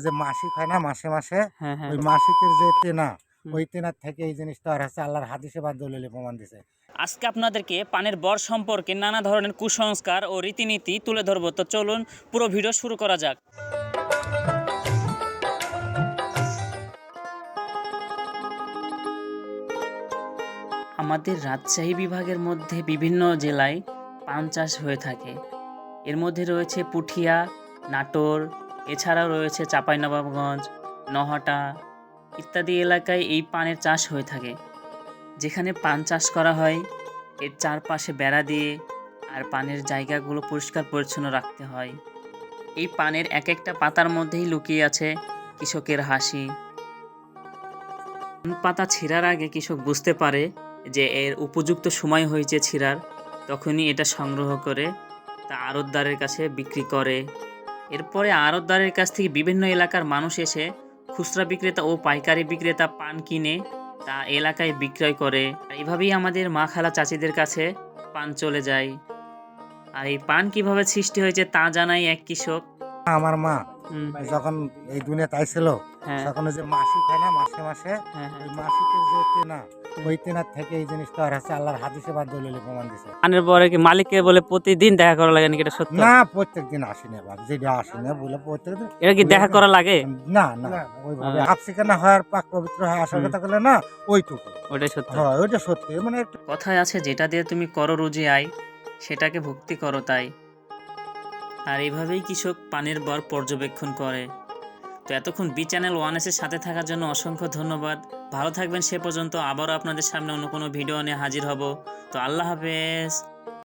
যে মাসিক হয় না মাসে মাসে হ্যাঁ হ্যাঁ। ওই মাসিকের যে তেনা ওই তেনার থেকে এই জিনিসটা আর হচ্ছে আল্লাহর হাদিসে বা দলিলে প্রমাণ দিছে। আজকে আপনাদেরকে পানের বর সম্পর্কে নানা ধরনের কুসংস্কার ও রীতিনীতি তুলে ধরবো। তো চলুন পুরো ভিডিও শুরু করা যাক। আমাদের রাজশাহী বিভাগের মধ্যে বিভিন্ন জেলায় পান চাষ হয়ে থাকে। এর মধ্যে রয়েছে পুঠিয়া নাটোর এছাড়াও রয়েছে চাঁপাইনবাবগঞ্জ, নহাটা ইত্যাদি এলাকায় এই পানের চাষ হয়ে থাকে। যেখানে পান চাষ করা হয়, এর চারপাশে বেড়া দিয়ে আর পানের জায়গাগুলো পরিষ্কার পরিচ্ছন্ন রাখতে হয়। এই পানের এক একটা পাতার মধ্যেই লুকিয়ে আছে কৃষকের হাসি। পাতা ছিঁড়ার আগে কৃষক বুঝতে পারে যে এর উপযুক্ত সময় হয়েছে ছিঁড়ার, তখনই এটা সংগ্রহ করে তা আড়তদারের কাছে বিক্রি করে। এরপরে আড়তদারের কাছ থেকে বিভিন্ন এলাকার মানুষ এসে খুচরা বিক্রেতা ও পাইকারি বিক্রেতা পান কিনে তা এলাকায় বিক্রয় করে। এইভাবেই আমাদের মা খালা চাচিদের কাছে পান চলে যায়। আর এই পান কীভাবে সৃষ্টি হয়েছে তা জানাই এক কৃষক। আমার মা যখন এই দুনিয়াতে আইছিল হ্যাঁ। তখন যে মাসিক হয় না মাসে মাসে হ্যাঁ ওই হ্যাঁ মাসিকের যে তেনা ওই তেনার থেকে এই জিনিসটা আর হচ্ছে আল্লাহর হাদিসে বা দলিলে প্রমাণ দিছে। পানের পরে কি মালিককে বলে প্রতিদিন দেখা করা লাগে নাকি? এটা সত্য? না প্রত্যেক দিন আসি না বাবা যেটা আসি না বলে প্রত্যেক দিন এটা কি দেখা করা লাগে? না না ওইভাবে আহ। হাফসিকানা হওয়ার পাক পবিত্র হয় আসার কথা বলে না ওইটুকু। ওটাই সত্য। হয় ওইটা সত্যি। মানে একটু কথায় আছে যেটা দিয়ে তুমি করো রুজি আয় সেটাকে ভক্তি করো তাই। আর এভাবেই কৃষক পানের বর পর্যবেক্ষণ করে। তো এতক্ষণ বি চ্যানেল ওয়ান এসের সাথে থাকার জন্য অসংখ্য ধন্যবাদ। ভালো থাকবেন, সে পর্যন্ত আবারও আপনাদের সামনে অন্য কোনো ভিডিও নিয়ে হাজির হব। তো আল্লাহ হাফেজ।